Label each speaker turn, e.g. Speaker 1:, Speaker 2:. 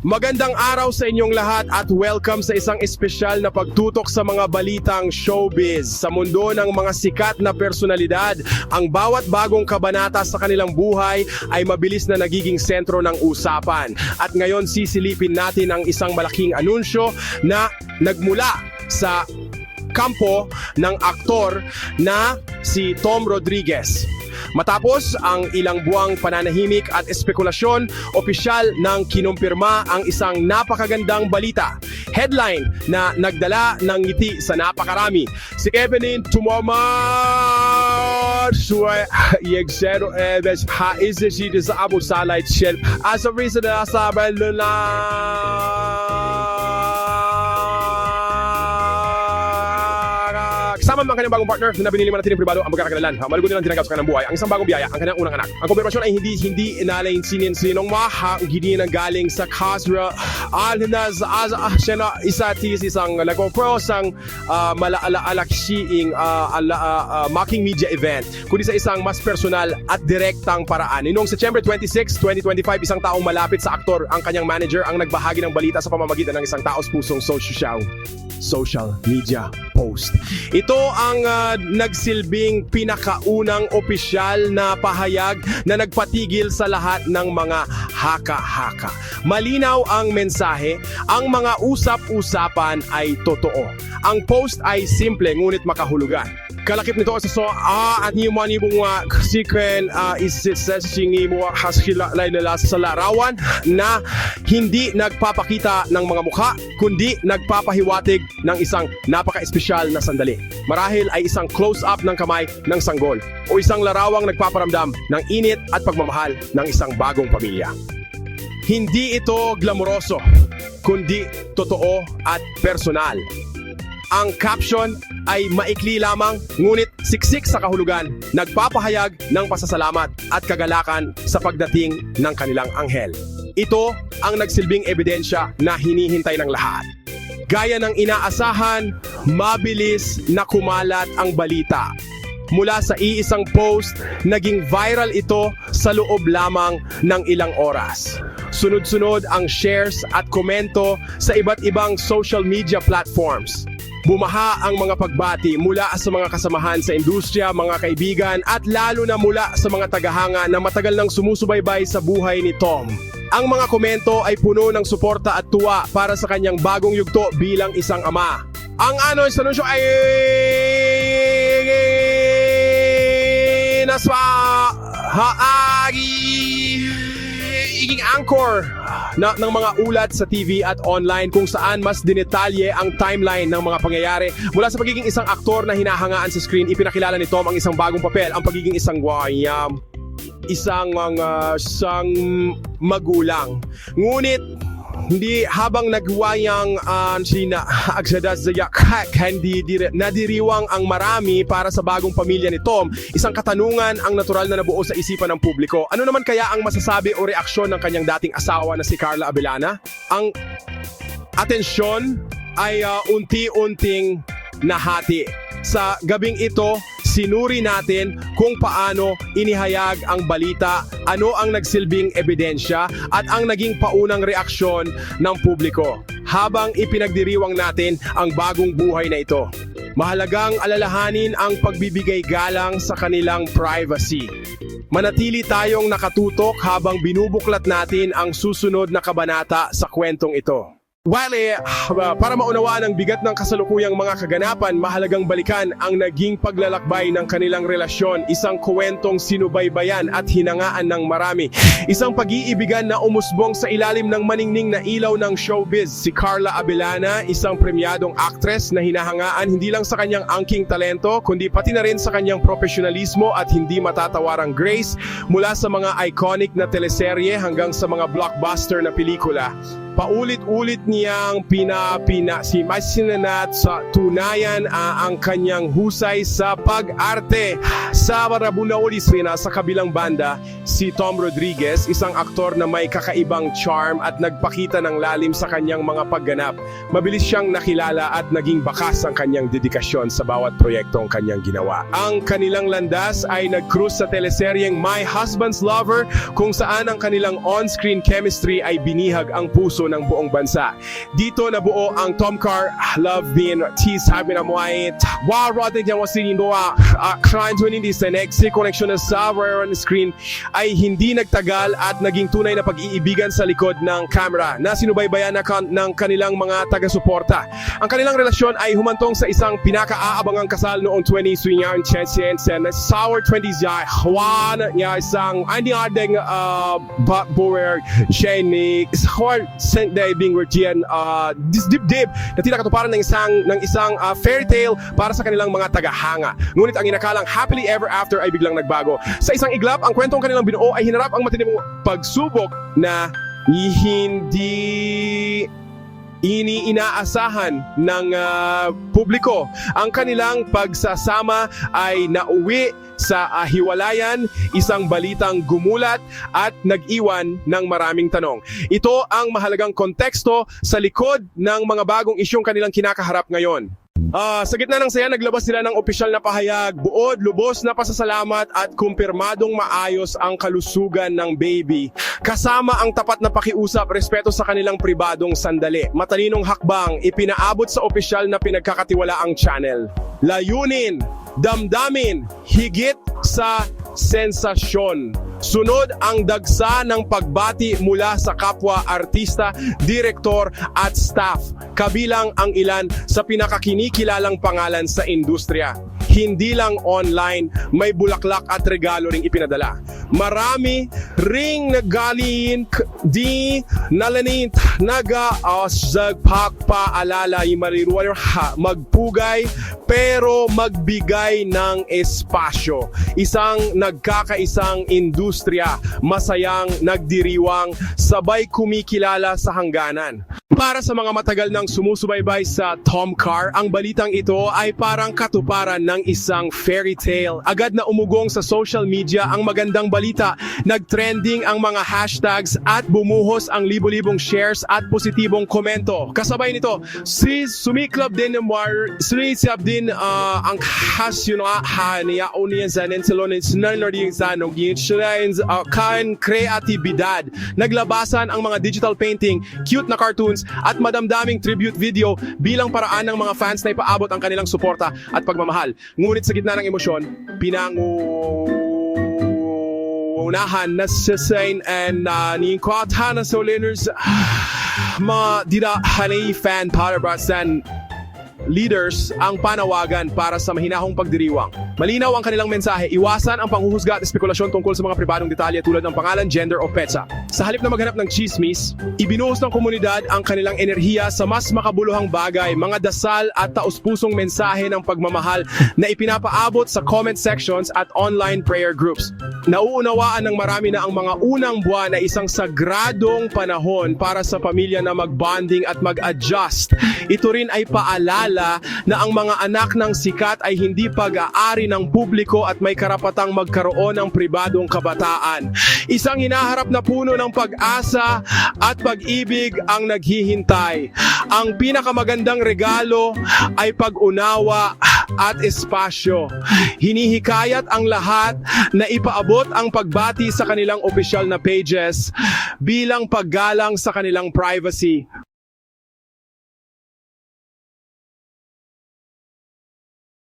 Speaker 1: Magandang araw sa inyong lahat at welcome sa isang espesyal na pagtutok sa mga balitang showbiz. Sa mundo ng mga sikat na personalidad, ang bawat bagong kabanata sa kanilang buhay ay mabilis na nagiging sentro ng usapan. At ngayon sisilipin natin ang isang malaking anunsyo na nagmula sa kampo ng aktor na si Tom Rodriguez. Matapos ang ilang buwang pananahimik at espekulasyon, opisyal nang kinumpirma ang isang napakagandang balita. Headline na nagdala ng ngiti sa napakarami. Si Evelyn Tumamar Suay Yegzero Eves Ha Izesi sa Abu Salay Shell As a reason na sa Kasama ang kanyang bagong partner na binili man natin ng pribado ang pagkakakalalan. Ha, malugo nilang tinanggap sa kanyang buhay. Ang isang bagong biyaya, ang kanyang unang anak. Ang konfirmasyon ay hindi hindi inalain sinin sinong maha gini nang galing sa Kasra Alnas az ah, siya na isa tis isang nagko sang uh, malaalaalaksiing uh, ala, ah, ah, mocking media event kundi sa isang mas personal at direktang paraan. Noong September 26, 2025, isang taong malapit sa aktor ang kanyang manager ang nagbahagi ng balita sa pamamagitan ng isang taos pusong social social media post. Ito ang ah, nagsilbing pinakaunang opisyal na pahayag na nagpatigil sa lahat ng mga haka-haka. Malinaw ang mensahe, ang mga usap-usapan ay totoo. Ang post ay simple ngunit makahulugan. Kalakip nito sa so ah at ni mani bunga sikren uh, isisesing mo haskila nila sa larawan na hindi nagpapakita ng mga mukha kundi nagpapahiwatig ng isang napaka-espesyal na sandali. Marahil ay isang close-up ng kamay ng sanggol o isang larawang nagpaparamdam ng init at pagmamahal ng isang bagong pamilya. Hindi ito glamoroso, kundi totoo at personal. Ang caption ay maikli lamang ngunit siksik sa kahulugan, nagpapahayag ng pasasalamat at kagalakan sa pagdating ng kanilang anghel. Ito ang nagsilbing ebidensya na hinihintay ng lahat. Gaya ng inaasahan, mabilis na kumalat ang balita. Mula sa iisang post, naging viral ito sa loob lamang ng ilang oras. Sunod-sunod ang shares at komento sa iba't ibang social media platforms. Bumaha ang mga pagbati mula sa mga kasamahan sa industriya, mga kaibigan at lalo na mula sa mga tagahanga na matagal nang sumusubaybay sa buhay ni Tom. Ang mga komento ay puno ng suporta at tuwa para sa kanyang bagong yugto bilang isang ama. Ang ano sa anunsyo ay naswa haagi iging anchor na, ng mga ulat sa TV at online kung saan mas dinetalye ang timeline ng mga pangyayari. Mula sa pagiging isang aktor na hinahangaan sa screen, ipinakilala ni Tom ang isang bagong papel, ang pagiging isang wayam, isang mga isang magulang. Ngunit hindi habang nagwayang uh, sina agsadas zayak hindi dire, nadiriwang ang marami para sa bagong pamilya ni Tom, isang katanungan ang natural na nabuo sa isipan ng publiko. Ano naman kaya ang masasabi o reaksyon ng kanyang dating asawa na si Carla Abelana? Ang atensyon ay uh, unti-unting nahati. Sa gabing ito, sinuri natin kung paano inihayag ang balita, ano ang nagsilbing ebidensya at ang naging paunang reaksyon ng publiko habang ipinagdiriwang natin ang bagong buhay na ito. Mahalagang alalahanin ang pagbibigay galang sa kanilang privacy. Manatili tayong nakatutok habang binubuklat natin ang susunod na kabanata sa kwentong ito. Eh, ah, para maunawaan ang bigat ng kasalukuyang mga kaganapan, mahalagang balikan ang naging paglalakbay ng kanilang relasyon, isang kwentong sinubaybayan at hinangaan ng marami. Isang pag-iibigan na umusbong sa ilalim ng maningning na ilaw ng showbiz. Si Carla Abelana, isang premyadong actress na hinahangaan hindi lang sa kanyang angking talento, kundi pati na rin sa kanyang profesionalismo at hindi matatawarang grace mula sa mga iconic na teleserye hanggang sa mga blockbuster na pelikula paulit-ulit niyang pinapina si Masinanat sa tunayan uh, ang kanyang husay sa pag-arte. Sa Marabunaulis rin sa kabilang banda, si Tom Rodriguez, isang aktor na may kakaibang charm at nagpakita ng lalim sa kanyang mga pagganap. Mabilis siyang nakilala at naging bakas ang kanyang dedikasyon sa bawat proyektong kanyang ginawa. Ang kanilang landas ay nag-cruise sa teleseryeng My Husband's Lover kung saan ang kanilang on-screen chemistry ay binihag ang puso puso ng buong bansa. Dito nabuo ang Tomcar Love Bean T sabi na mo ay wow rotten dyan was singing doa crime to hindi sa next connection na sa on screen ay hindi nagtagal at naging tunay na pag-iibigan sa likod ng camera na sinubaybayan na kan- ng kanilang mga taga-suporta. Ang kanilang relasyon ay humantong sa isang pinaka-aabangang kasal noong 20 swingan Chenchen sen sour 20s ya Juan ya isang hindi adeng uh, but bower Jenny is sent day being Virgin uh, this dip dip na tila katuparan ng isang ng isang uh, fairy tale para sa kanilang mga tagahanga. Ngunit ang inakalang happily ever after ay biglang nagbago. Sa isang iglap, ang kwentong kanilang binuo ay hinarap ang matinding pagsubok na hindi iniinaasahan ng ah, publiko. Ang kanilang pagsasama ay nauwi sa ah, hiwalayan, isang balitang gumulat at nag-iwan ng maraming tanong. Ito ang mahalagang konteksto sa likod ng mga bagong isyong kanilang kinakaharap ngayon. Ah, sa gitna ng saya, naglabas sila ng opisyal na pahayag, buod, lubos na pasasalamat at kumpirmadong maayos ang kalusugan ng baby. Kasama ang tapat na pakiusap, respeto sa kanilang pribadong sandali. Matalinong hakbang, ipinaabot sa opisyal na pinagkakatiwalaang channel. Layunin, damdamin, higit sa sensasyon. Sunod ang dagsa ng pagbati mula sa kapwa artista, direktor at staff, kabilang ang ilan sa pinakakinikilalang pangalan sa industriya. Hindi lang online, may bulaklak at regalo ring ipinadala. Marami ring nagaling k- di nalanit naga asag pakpaalala imariruwar ha magpugay pero magbigay ng espasyo. Isang nagkakaisang industriya, masayang nagdiriwang, sabay kumikilala sa hangganan. Para sa mga matagal nang sumusubaybay sa Tom Car, ang balitang ito ay parang katuparan ng isang fairy tale. Agad na umugong sa social media ang magandang balita, nagtrending ang mga hashtags at bumuhos ang libo-libong shares at positibong komento. Kasabay nito, si sumiklab din ng war, sumisip din ah, ang hasyo na haniya uniyan sa nensilonin sinanording sa nogin shrines kan kreatibidad. Naglabasan ang mga digital painting, cute na cartoons at madamdaming tribute video bilang paraan ng mga fans na ipaabot ang kanilang suporta at pagmamahal. Ngunit sa gitna ng emosyon, pinangunahan na sa sign and uh, ni kwata na soliners mga dida hanay fan para brasan leaders ang panawagan para sa mahinahong pagdiriwang. Malinaw ang kanilang mensahe, iwasan ang panghuhusga at espekulasyon tungkol sa mga pribadong detalye tulad ng pangalan, gender o petsa. Sa halip na maghanap ng chismis, ibinuhos ng komunidad ang kanilang enerhiya sa mas makabuluhang bagay, mga dasal at taus-pusong mensahe ng pagmamahal na ipinapaabot sa comment sections at online prayer groups. Nauunawaan ng marami na ang mga unang buwan ay isang sagradong panahon para sa pamilya na mag-bonding at mag-adjust. Ito rin ay paalala na ang mga anak ng sikat ay hindi pag-aari ng publiko at may karapatang magkaroon ng pribadong kabataan. Isang hinaharap na puno ng pag-asa at pag-ibig ang naghihintay. Ang pinakamagandang regalo ay pag-unawa at espasyo. Hinihikayat ang lahat na ipaabot ang pagbati sa kanilang opisyal na pages bilang paggalang sa kanilang privacy.